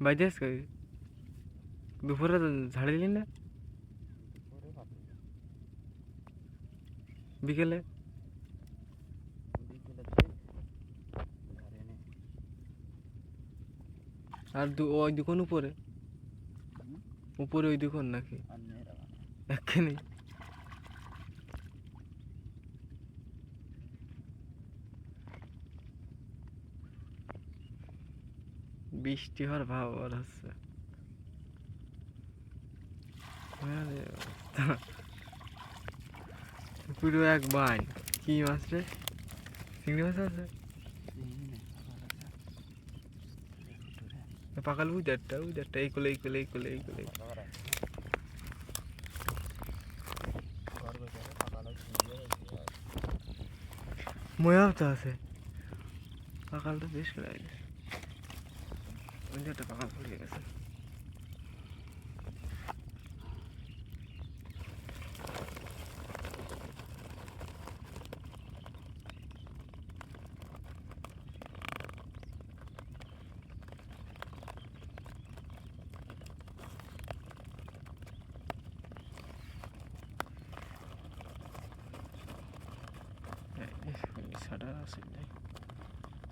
বাইতে আজকে দুপুরে তো ঝাড়িলি না? বিকেলে? আর দু ওই দোকান উপরে? উপরে ওই দোকান নাকি। একখানে? বৃষ্টি হওয়ার ভাব আর হচ্ছে পুরো এক বাই। কি মাছ রে? চিংড়ি মাছ আছে? পাকাল ওই দেড়টা এই কোলে এই কোলে এই কোলে এই কোলে। ময়াও তো আছে। পাকালটা বেশ যে একটা পাকাল পড়ে গেছে।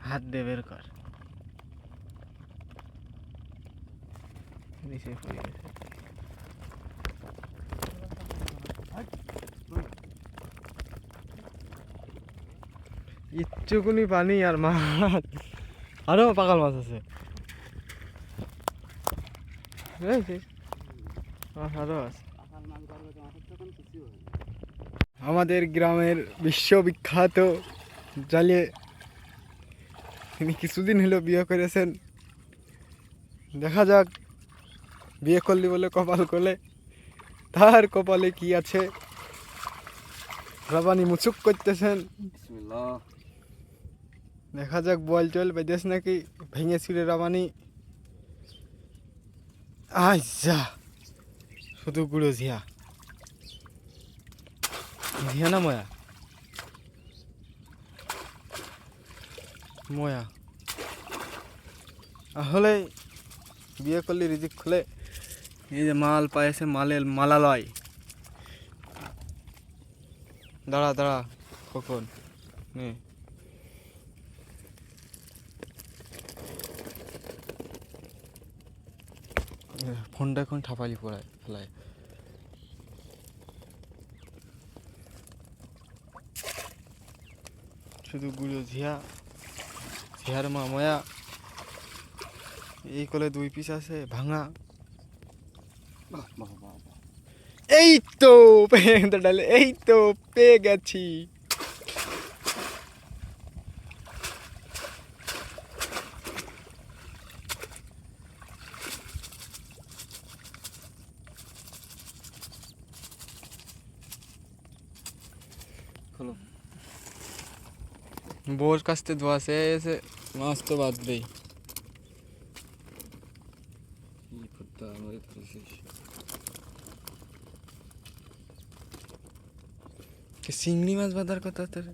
হাত দে বের কর নিচে ইচ্ছুকুনি পানি আর মাছ। আরও পাকাল মাছ আছে। আছে। আমাদের গ্রামের বিশ্ববিখ্যাত জালে তিনি কিছুদিন হলো বিয়ে করেছেন। দেখা যাক বিয়ে করলি বলে কপাল কোলে। তার কপালে কি আছে? রাবানি মুচুক করতেছেন। দেখা যাক বল টল বেদেশ নাকি? ভেঙে ছিল রাবানি। যা শুধু গুঁড়ো ঝিয়া ঝিয়া না ময়া? ময়া। আসলে বিয়ে করলে রিজিক খুলে। এই যে মাল পায়েছে মালের মালালয়। দাঁড়া দাঁড়া কখন ফোনটা এখন ঠাপালি পড়ায়, ফেলায়। শুধু গুঁড়ো ঝিয়া, ঝিয়ার মা ময়া। এই কলে দুই পিস আছে, ভাঙা। এই তো ডালে এই তো পেয়ে গেছি। বোর কাছতে ধোয়া সে এসে মাছ তো বাদ দেই চিংড়ি মাছ বাঁধার কথা তোর?